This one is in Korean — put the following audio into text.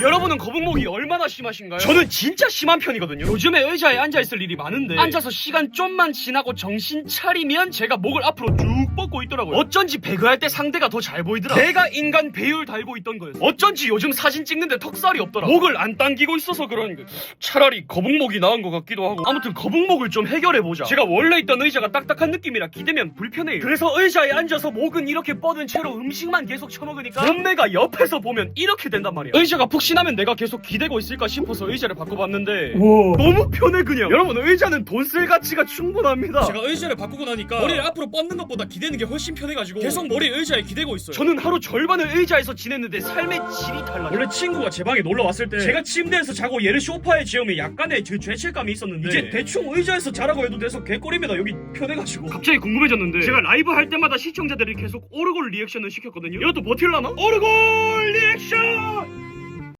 여러분은 거북목이 얼마나 심하신가요? 저는 진짜 심한 편이거든요. 요즘에 의자에 앉아있을 일이 많은데 앉아서 시간 좀만 지나고 정신 차리면 제가 목을 앞으로 쭉 뻗고 있더라고요. 어쩐지 배그할 때 상대가 더 잘 보이더라. 내가 인간 배율 달고 있던 거였어. 어쩐지 요즘 사진 찍는데 턱살이 없더라. 목을 안 당기고 있어서 그런 게 차라리 거북목이 나은 것 같기도 하고 아무튼 거북목을 좀 해결해보자. 제가 원래 있던 의자가 딱딱한 느낌이라 기대면 불편해요. 그래서 의자에 앉아서 목은 이렇게 뻗은 채로 음식만 계속 처먹으니까 몸매가 옆에서 보면 이렇게 된단 말이야. 의자가 푹 신하면 내가 계속 기대고 있을까 싶어서 의자를 바꿔봤는데 너무 편해 그냥. 여러분 의자는 돈 쓸 가치가 충분합니다. 제가 의자를 바꾸고 나니까 머리를 앞으로 뻗는 것보다 기대는 게 훨씬 편해가지고 계속 머리 의자에 기대고 있어요. 저는 하루 절반을 의자에서 지냈는데 삶의 질이 달라요. 원래 친구가 제 방에 놀러 왔을 때 제가 침대에서 자고 얘를 소파에 재우면 약간의 그 죄책감이 있었는데 이제 대충 의자에서 자라고 해도 돼서 개꿀입니다. 여기 편해가지고. 갑자기 궁금해졌는데 제가 라이브 할 때마다 시청자들이 계속 오르골 리액션을 시켰거든요. 이것도 버틸라나? 오르골 리액션!